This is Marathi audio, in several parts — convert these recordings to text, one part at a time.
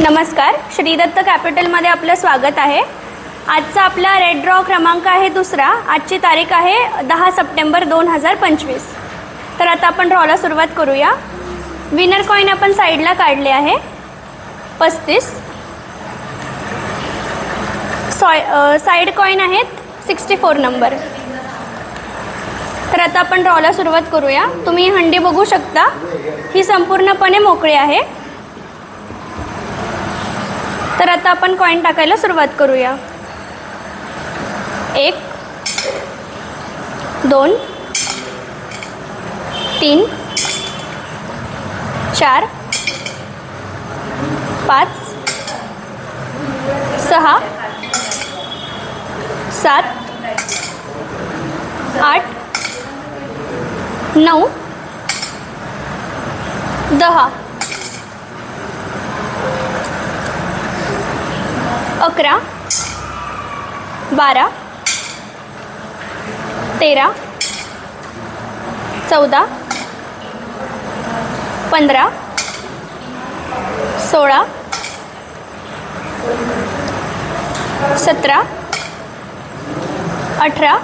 नमस्कार. श्रीदत्त कॅपिटलमध्ये आपलं स्वागत आहे. आजचा आपला रेड ड्रॉ क्रमांक आहे दुसरा. आजची तारीख आहे दहा सप्टेंबर दोन हजार पंचवीस. तर आता आपण ड्रॉला सुरुवात करूया. विनर कॉईन आपण साईडला काढले आहे. पस्तीस. सॉय साईड कॉईन आहेत सिक्स्टी फोर नंबर. तर आता आपण ड्रॉला सुरुवात करूया. तुम्ही हंडी बघू शकता. ही संपूर्णपणे मोकळी आहे. तर आता आपण कॉईन टाकायला सुरुवात करूया. एक दोन तीन चार पाच सहा सात आठ नऊ दहा. अकरा बारा तेरा चौदा पंधरा सोळा सतरा अठरा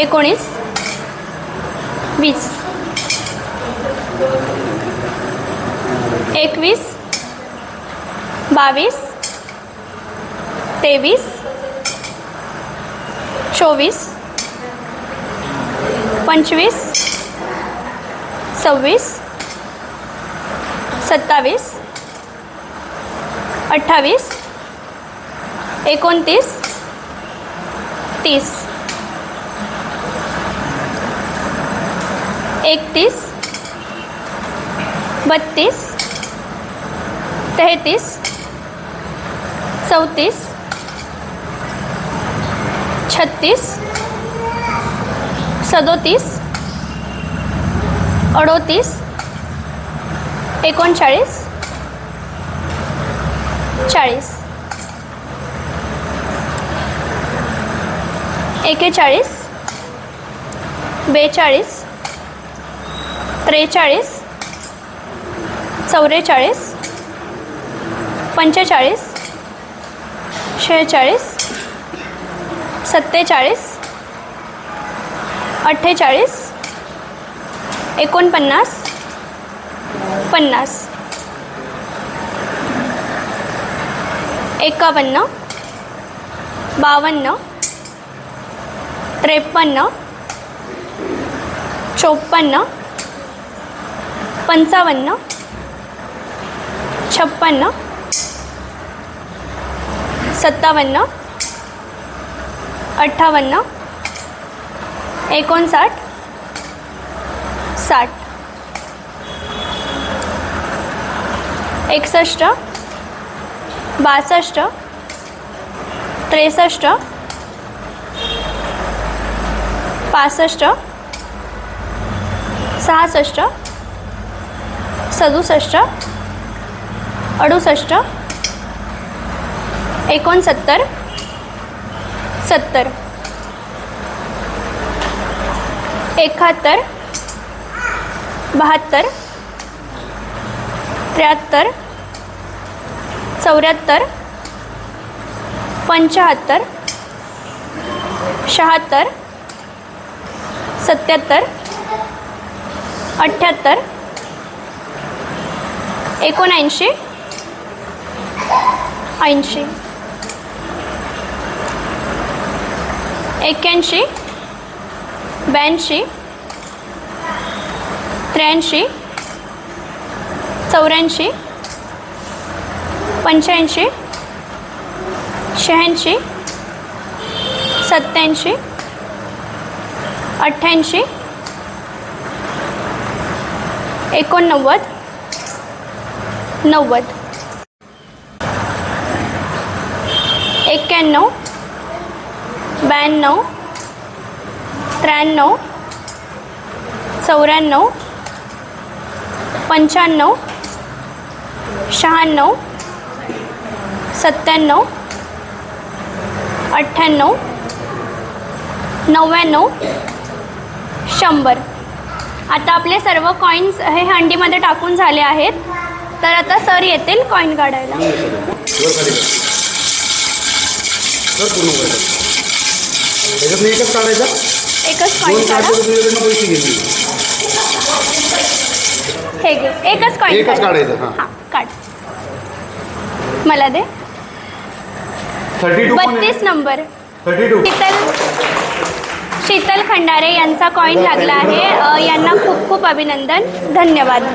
एकोणीस वीस एकवीस बावीस तेवीस चोवीस पंचवीस सव्वीस सत्तावीस अठ्ठावीस एकोणतीस तीस. एकतीस बत्तीस तेहतीस चौतीस छत्तीस सदोतीस अडोतीस एकोणचाळीस चाळीस. एकेचाळीस बेचाळीस त्रेचाळीस चौवेचाळीस पंचेचाळीस शेहेचाळीस सत्तेचाळीस अठ्ठेचाळीस एकोणपन्नास पन्नास. एकावन्न बावन्न त्रेपन्न चोपन्न पंचावन्न छप्पन्न सत्तावन्न अठ्ठावन्न एकोणसाठ साठ एकसष्ट बासष्ट त्रेसष्ट पासष्ट सहासष्ट सदुसष्ट अडुसष्ट एकोणसत्तर सत्तर. एकाहत्तर. बहात्तर. त्र्याहत्तर. चौऱ्याहत्तर. पंच्याहत्तर शहात्तर. सत्याहत्तर. अठ्ठ्याहत्तर. एकोणऐंशी. ऐंशी. एक्क्याऐंशी ब्याऐंशी त्र्याऐंशी चौऱ्याऐंशी पंच्याऐंशी शहाऐंशी सत्याऐंशी अठ्ठ्याऐंशी एकोणनव्वद नव्वद. एक्क्याण्णव ब्याण्णव त्र्याण्णव चौऱ्याण्णव पंच्याण्णव शहाण्णव सत्त्याण्णव अठ्ठ्याण्णव नव्याण्णव शंभर. आता आपले सर्व कॉईन्स हे हंडीमध्ये टाकून झाले आहेत. तर आता सर येतील कॉईन काढायला. त्याच्यातनं एकच काढायचा? एकच दोन कॉईन काढा. काढले तर तुझ्याकडनं पैसे हे घे एकच कॉईन एकच काढायचं हां. हां काढ. मला दे. थर्टी टू बत्तीस number. Thirty two. Sheetal Sheetal Khandare यांचा कॉईन लागला आहे. अ, यांना खूप खूप अभिनंदन. धन्यवाद.